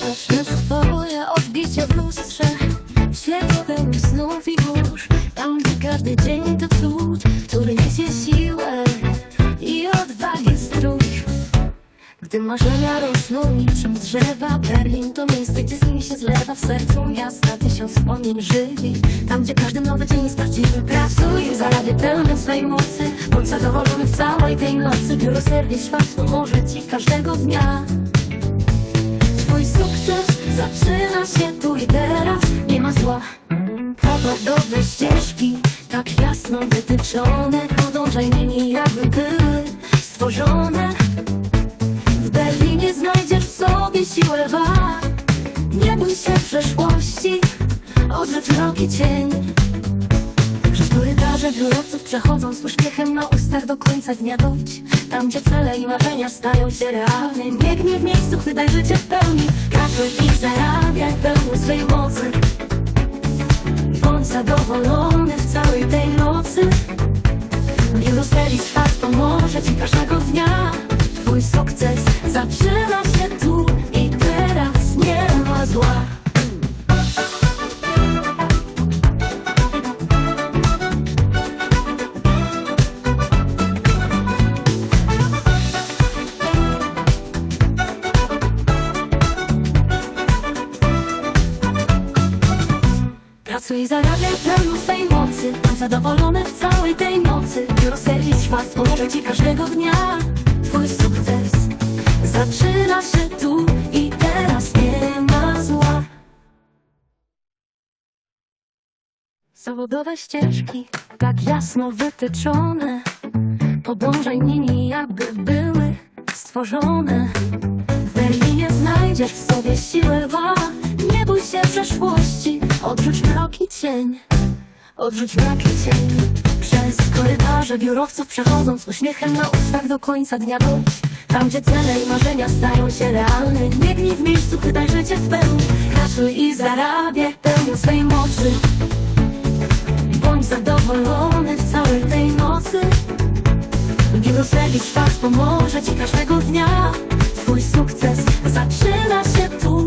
W twoje odbicie w lustrze. W świetle pełnym snów i burz. Tam gdzie każdy dzień to cud Który niesie siłę i odwagi strój. Gdy marzenia rosną niczym drzewa Berlin to miejsce, gdzie z nimi się zlewa. W sercu miasta tysiąc wspomnień żywi. Tam gdzie każdy nowy dzień jest prawdziwy Pracuj, zarabiaj pełnią swej mocy Bądź zadowolony w całej tej nocy. Biuro serwis świat pomoże ci każdego dnia Twój sukces zaczyna się tu i teraz. Nie ma zła. Pogodowe ścieżki Tak jasno wytyczone Podążaj nimi jakby były stworzone. W Berlinie znajdziesz w sobie siłę walk Nie bój się przeszłości Odrzuć mrok i cień przez korytarze biurowców przechodzą z uśmiechem na ustach do końca dnia dojdź Tam gdzie cele i marzenia stają się realne. Biegnij w miejscu, chwytaj życie w pełni. Pracuj i zarabiaj pełnią swej mocy. Bądź zadowolony w całej tej nocy. Wielu serii świat pomoże ci każdego dnia. Twój sukces zaczyna się tu i teraz. Nie ma zła Pracuj i zarabiaj pełnią swej mocy Bądź zadowolony w całej tej nocy. Biuro serwis świat pomoże ci każdego dnia. Twój sukces zaczyna się tu i teraz. Nie ma zła. Zawodowe ścieżki, tak jasno wytyczone. Podążaj nimi, jakby były stworzone. W Berlinie znajdziesz w sobie siłę walk Nie bój się przeszłości, odrzuć mrok i cień. Odrzuć mrok i cień. Przez korytarze biurowców przechodzą z uśmiechem na ustach do końca dnia dojdź Tam gdzie cele i marzenia stają się realne. Biegnij w miejscu, chwytaj życie w pełni. Pracuj i zarabiaj pełnią swej mocy. Bądź zadowolony w całej tej nocy. Biuro serwis świat pomoże ci każdego dnia. Twój sukces zaczyna się tu